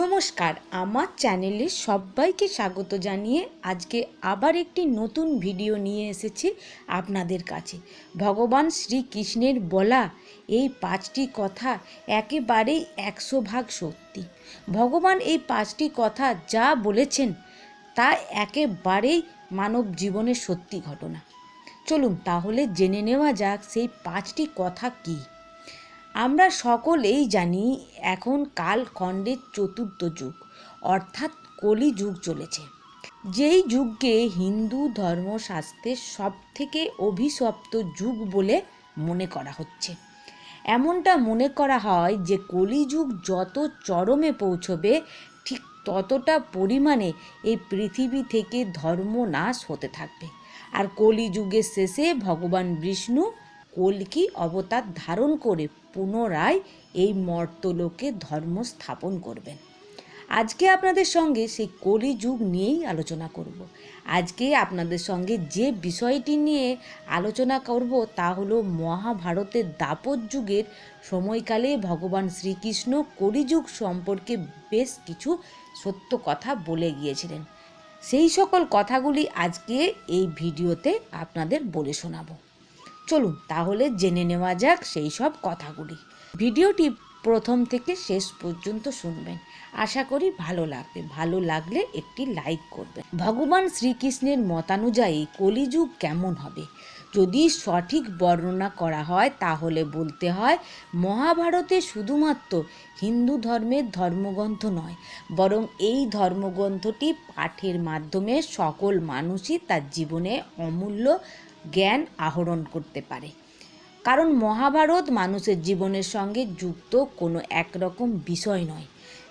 নমস্কার, আমার চ্যানেলে সবাইকে স্বাগত জানিয়ে আজকে আবার একটি নতুন ভিডিও নিয়ে এসেছি আপনাদের কাছে। ভগবান শ্রীকৃষ্ণের বলা এই পাঁচটি কথা একেবারেই একশো ভাগ সত্যি। ভগবান এই পাঁচটি কথা যা বলেছেন, তা একেবারেই মানব জীবনের সত্যি ঘটনা। চলুন তাহলে জেনে নেওয়া যাক সেই পাঁচটি কথা কী। আমরা সকলেই জানি এখন কালখণ্ডের চতুর্থ যুগ, অর্থাৎ কলি যুগ চলেছে। যেই যুগকে হিন্দু ধর্মশাস্ত্রের সব থেকে অভিশপ্ত যুগ বলে মনে করা হচ্ছে। এমনটা মনে করা হয় যে কলিযুগ যত চরমে পৌঁছবে, ঠিক ততটা পরিমাণে এই পৃথিবী থেকে ধর্মনাশ হতে থাকবে। আর কলিযুগের শেষে ভগবান বিষ্ণু কল্কি অবতার ধারণ করে পুনরায় এই মর্তলোকে ধর্ম স্থাপন করবেন। আজকে আপনাদের সঙ্গে সেই কলিযুগ নিয়েই আলোচনা করব। আজকে আপনাদের সঙ্গে যে বিষয়টি নিয়ে আলোচনা করব তা হলো মহাভারতের দাপর যুগের সময়কালে ভগবান শ্রীকৃষ্ণ কলিযুগ সম্পর্কে বেশ কিছু সত্য কথা বলে গিয়েছিলেন। সেই সকল কথাগুলি আজকে এই ভিডিওতে আপনাদের বলে শোনাবো। চলুন তাহলে জেনে নেওয়া যাক সেই সব কথাগুলি। ভিডিওটি প্রথম থেকে শেষ পর্যন্ত শুনবেন। আশা করি ভালো লাগবে। ভালো লাগলে একটি লাইক করবেন। ভগবান শ্রীকৃষ্ণের মতানুযায়ী কলিযুগ কেমন হবে? যদি সঠিক বর্ণনা করা হয়, তাহলে বলতে হয়, মহাভারতে শুধুমাত্র হিন্দু ধর্মের ধর্মগ্রন্থ নয়, বরং এই ধর্মগ্রন্থটি পাঠের মাধ্যমে সকল মানুষই তার জীবনে অমূল্য জ্ঞান আহরণ করতে পারে। কারণ মহাভারত মানুষের জীবনের সঙ্গে যুক্ত কোনো একরকম বিষয় নয়,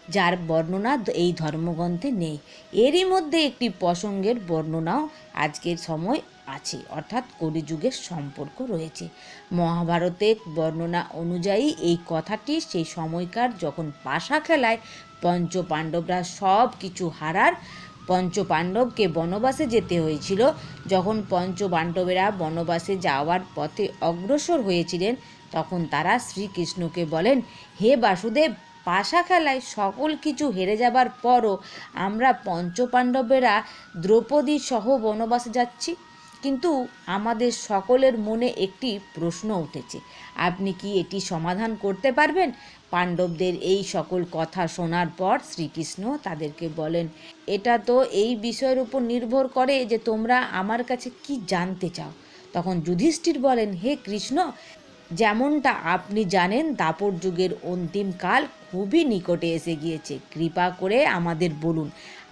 যার বর্ণনা এই ধর্মগ্রন্থে নেই। এরই মধ্যে একটি প্রসঙ্গের বর্ণনাও আজকের সময় আছে, অর্থাৎ কলিযুগের সম্পর্ক রয়েছে। মহাভারতের বর্ণনা অনুযায়ী এই কথাটি সেই সময়কার যখন পাশা খেলায় পঞ্চ পাণ্ডবরা সব কিছু হারার পঞ্চ পাণ্ডবকে বনবাসে যেতে হয়েছিল। যখন পঞ্চপাণ্ডবেরা বনবাসে যাওয়ার পথে অগ্রসর হয়েছিলেন, তখন তারা শ্রীকৃষ্ণকে বলেন, হে বাসুদেব, পাশা খেলায় সকল কিছু হেরে যাবার পরও আমরা পঞ্চপাণ্ডবেরা দ্রৌপদী সহ বনবাসে যাচ্ছি। কিন্তু আমাদের সকলের মনে একটি প্রশ্ন উঠেছে। আপনি কি এটি সমাধান করতে পারবেন? পাণ্ডবদের এই সকল কথা শোনার পর শ্রীকৃষ্ণ তাদেরকে বলেন, এটা তো এই বিষয়ের উপর নির্ভর করে যে তোমরা আমার কাছে কি জানতে চাও। তখন যুধিষ্ঠির বলেন, হে কৃষ্ণ, যেমনটা আপনি জানেন, দাপর যুগের অন্তিম কাল খুবই নিকটে এসে গিয়েছে। কৃপা করে আমাদের বলুন,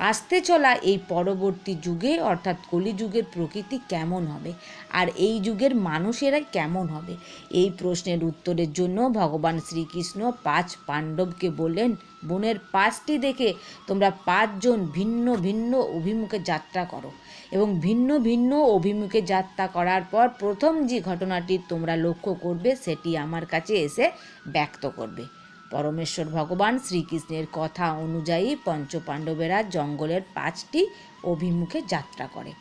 আসতে চলা এই পরবর্তী যুগে, অর্থাৎ কলিযুগের প্রকৃতি কেমন হবে? আর এই যুগের মানুষেরাই কেমন হবে? এই প্রশ্নের উত্তরের জন্য ভগবান শ্রীকৃষ্ণ পাঁচ পাণ্ডবকে বললেন, বনের পাঁচটি দেখে তোমরা পাঁচজন ভিন্ন ভিন্ন অভিমুখে যাত্রা করো। এবং ভিন্ন ভিন্ন অভিমুখে যাত্রা করার পর প্রথম যে ঘটনাটি তোমরা লক্ষ্য করবে, সেটি আমার কাছে এসে ব্যক্ত করবে। পরমেশ্বর ভগবান শ্রীকৃষ্ণের কথা অনুযায়ী পঞ্চপাণ্ডবেরা জঙ্গলের পাঁচটি অভিমুখে যাত্রা করে।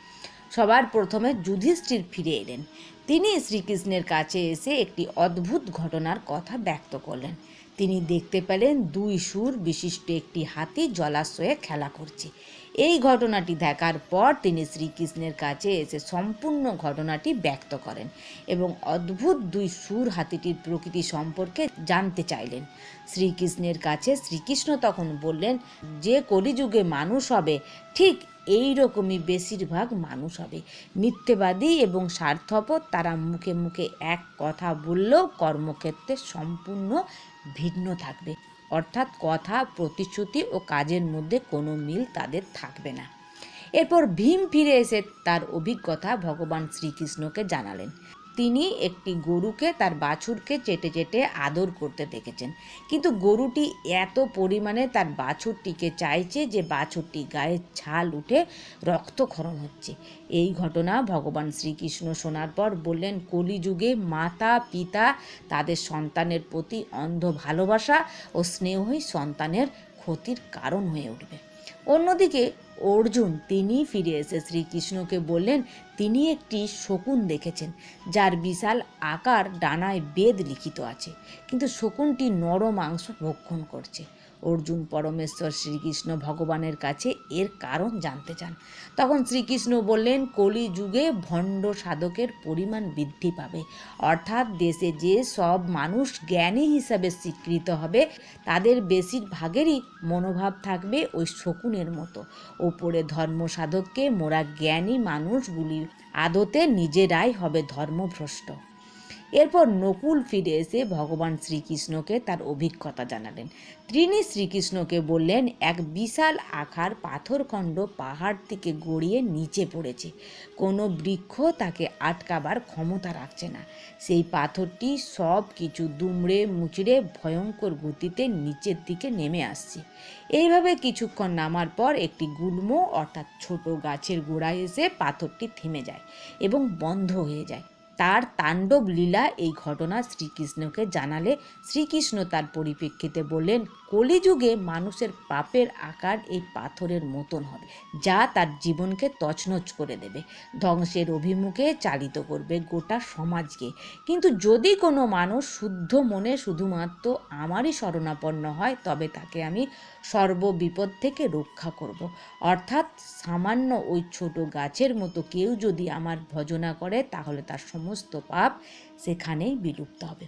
সবার প্রথমে যুধিষ্ঠির ফিরে এলেন। তিনি শ্রীকৃষ্ণের কাছে এসে একটি অদ্ভুত ঘটনার কথা ব্যক্ত করলেন। তিনি দেখতে পেলেন দুই সুর বিশিষ্ট একটি হাতি জলাশয়ে খেলা করছে। এই ঘটনাটি দেখার পর তিনি শ্রীকৃষ্ণের কাছে এসে সম্পূর্ণ ঘটনাটি ব্যক্ত করেন এবং অদ্ভুত দুই সুর হাতিটির প্রকৃতি সম্পর্কে জানতে চাইলেন। শ্রীকৃষ্ণের কাছে শ্রীকৃষ্ণ তখন বললেন, যে কলিযুগে মানুষ হবে, ঠিক এই রকমই বেশিরভাগ মানুষ হবে। মিথ্যেবাদী এবং স্বার্থপর, তারা মুখে মুখে এক কথা বললেও কর্মক্ষেত্রে সম্পূর্ণ ভিন্ন থাকবে। অর্থাৎ কথা, প্রতিশ্রুতি ও কাজের মধ্যে কোনো মিল তাদের থাকবে না। এরপর ভীম ফিরে এসে তার অভিজ্ঞতা ভগবান শ্রীকৃষ্ণকে জানালেন। তিনি একটি গরুকে, তার বাছুরকে চেটে চেটে আদর করতে দেখেছেন। কিন্তু গরুটি এত পরিমাণে তার বাছুরটিকে চাইছে যে বাছুরটি গায়ের ছাল উঠে রক্তক্ষরণ হচ্ছে। এই ঘটনা ভগবান শ্রীকৃষ্ণ শোনার পর বললেন, কলিযুগে মাতা, পিতা, তাদের সন্তানের প্রতি অন্ধ ভালোবাসা ও স্নেহই সন্তানের ক্ষতির কারণ হয়ে উঠবে। অন্যদিকে অর্জুন তিনি ফিরে এসে শ্রীকৃষ্ণকে বললেন, তিনি একটি শকুন দেখেছেন, যার বিশাল আকার ডানায় বেদ লিখিত আছে, কিন্তু শকুনটি নরমাংস ভক্ষণ করছে। অর্জুন, পরমেশ্বর শ্রীকৃষ্ণ ভগবানের কাছে এর কারণ জানতে চান। তখন শ্রীকৃষ্ণ বললেন কলি যুগে ভণ্ড সাধকের পরিমাণ বৃদ্ধি পাবে। অর্থাৎ দেশে যে সব মানুষ জ্ঞানী হিসাবে স্বীকৃত হবে, তাদের বেশিরভাগেরই মনোভাব থাকবে ওই শকুনের মতো। ওপরে ধর্ম সাধককে মোরা জ্ঞানী মানুষগুলি আদতে নিজেরাই হবে ধর্মভ্রষ্ট। এরপর নকুল ফিরে এসে ভগবান শ্রীকৃষ্ণকে তার অভিজ্ঞতা জানালেন। তিনি শ্রীকৃষ্ণকে বললেন, এক বিশাল আকার পাথরখণ্ড পাহাড় থেকে গড়িয়ে নিচে পড়েছে। কোনো বৃক্ষ তাকে আটকাবার ক্ষমতা রাখছে না। সেই পাথরটি সব কিছু দুমড়ে মুচড়ে ভয়ঙ্কর গতিতে নিচের দিকে নেমে আসছে। এইভাবে কিছুক্ষণ নামার পর একটি গুল্ম অর্থাৎ ছোট গাছের গোড়ায় এসে পাথরটি থেমে যায় এবং বন্ধ হয়ে যায়। তার তাণ্ডব লীলা এই ঘটনা শ্রীকৃষ্ণকে জানালে শ্রীকৃষ্ণ তার পরিপ্রেক্ষিতে বললেন, কলিযুগে মানুষের পাপের আকার এই পাথরের মতন হবে, যা তার জীবনকে তছনছ করে দেবে ধ্বংসের অভিমুখে চালিত করবে গোটা সমাজকে কিন্তু যদি কোনো মানুষ শুদ্ধ মনে শুধুমাত্র আমারই শরণাপন্ন হয়, তবে তাকে আমি সর্ববিপদ থেকে রক্ষা করব। অর্থাৎ সামান্য ওই ছোট গাছের মতো কেউ যদি আমার ভজনা করে, তাহলে তার সমস্ত পাপ সেখানেই বিলুপ্ত হবে।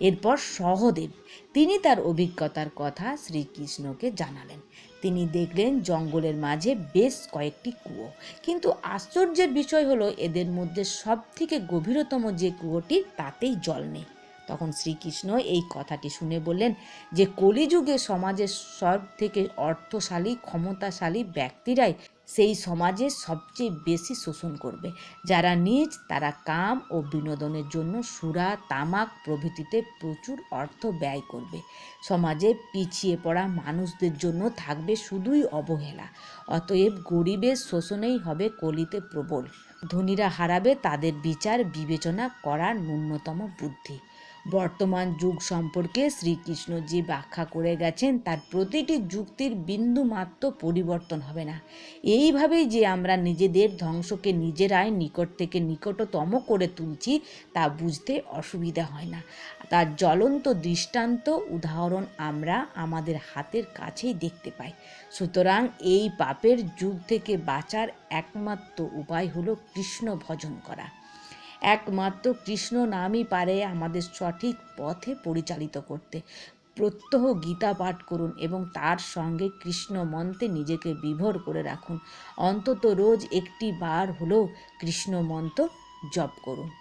এরপর সহদেব, তিনি তার অভিজ্ঞতার কথা শ্রীকৃষ্ণকে জানালেন। তিনি দেখলেন জঙ্গলের মাঝে বেশ কয়েকটি কুয়ো। কিন্তু আশ্চর্যের বিষয় হলো, এদের মধ্যে সব থেকে গভীরতম যে কুয়োটি, তাতেই জল নেই। তখন শ্রীকৃষ্ণ এই কথাটি শুনে বললেন যে, কলিযুগে সমাজের সব থেকে অর্থশালী, ক্ষমতাশালী ব্যক্তিরাই সেই সমাজে সবচেয়ে বেশি শোষণ করবে। যারা নিজ, তারা কাম ও বিনোদনের জন্য সুরা, তামাক প্রভৃতিতে প্রচুর অর্থ ব্যয় করবে। সমাজে পিছিয়ে পড়া মানুষদের জন্য থাকবে শুধুই অবহেলা। অতএব গরিবের শোষণেই হবে কলিতে প্রবল। ধনীরা হারাবে, তাদের বিচার, বিবেচনা করার ন্যূনতম বুদ্ধি। বর্তমান যুগ সম্পর্কে শ্রীকৃষ্ণ যে ব্যাখ্যা করে গেছেন, তার প্রতিটি যুক্তির বিন্দু মাত্র পরিবর্তন হবে না। এইভাবেই যে আমরা নিজেদের ধ্বংসকে নিজেরাই নিকট থেকে নিকটতম করে তুলছি, তা বুঝতে অসুবিধা হয় না। তার জ্বলন্ত দৃষ্টান্ত উদাহরণ আমরা আমাদের হাতের কাছেই দেখতে পাই। সুতরাং এই পাপের যুগ থেকে বাঁচার একমাত্র উপায় হলো কৃষ্ণ ভজন করা। একমাত্র কৃষ্ণ নামই পারে আমাদের সঠিক পথে পরিচালিত করতে। প্রত্যহ গীতা পাঠ করুন এবং তার সঙ্গে কৃষ্ণ মন্ত্রে নিজেকে বিভোর করে রাখুন। অন্তত রোজ একটি বার হলেও কৃষ্ণ মন্ত্র জপ করুন।